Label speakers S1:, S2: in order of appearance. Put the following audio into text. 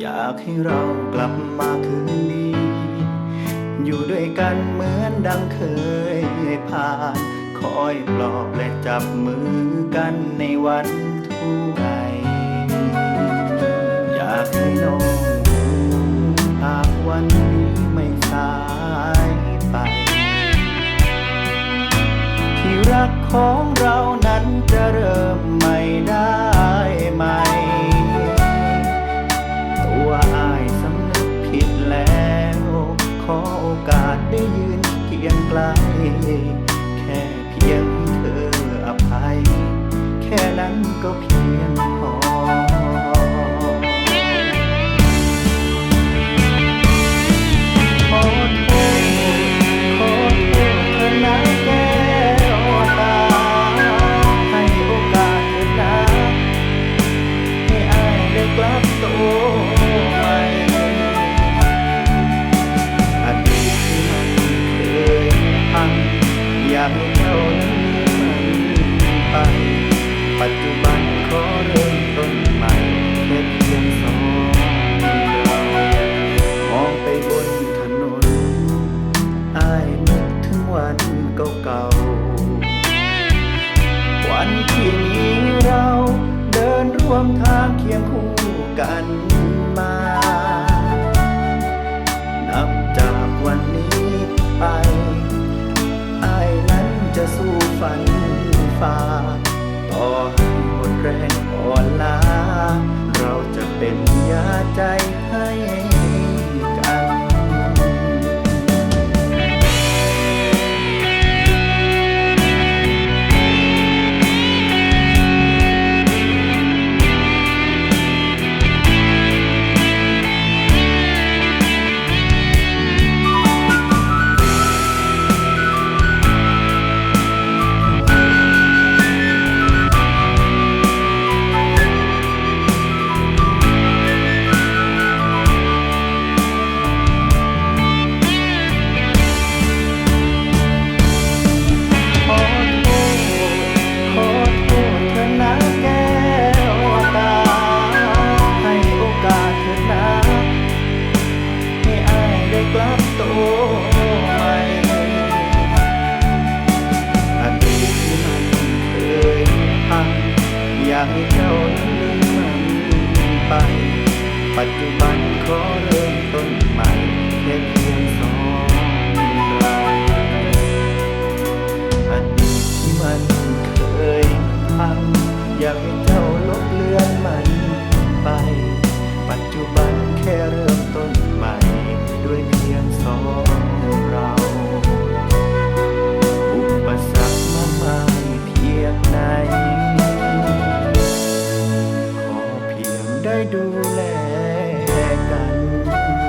S1: อยากให้เรากลับมาคืนดี อยู่ด้วยกันเหมือนดังเคยผ่าน คอยปลอบและจับมือกันในวันทุกข์อยากให้น้องหากวันนี้ไม่สายไป ที่รักของ นั้นก็เพีย บันขอเริ่มต้นใหม่แค่เพียงสองเรามองไปบนถนนอายนึกถึงวันเก่าๆวันที่มีเราเดินร่วมทางเคียงคู่กันมานับจากวันนี้ไปอายนั้นจะสู้ฝันฝ่าต่อ แรงอ่อนล้า เราจะเป็นยาใจ ปัจจุบันขอเริ่มต้นใหม่แค่เพียงสองเราอดีตที่มันเคยพังอยากให้เจ้าลบเลือนมันไป ปัจจุบันแค่เริ่มต้นใหม่ ด้วยเพียงสองเราอุปสรรคมากมายเพียงไหนขอเพียงได้ดูแล กัน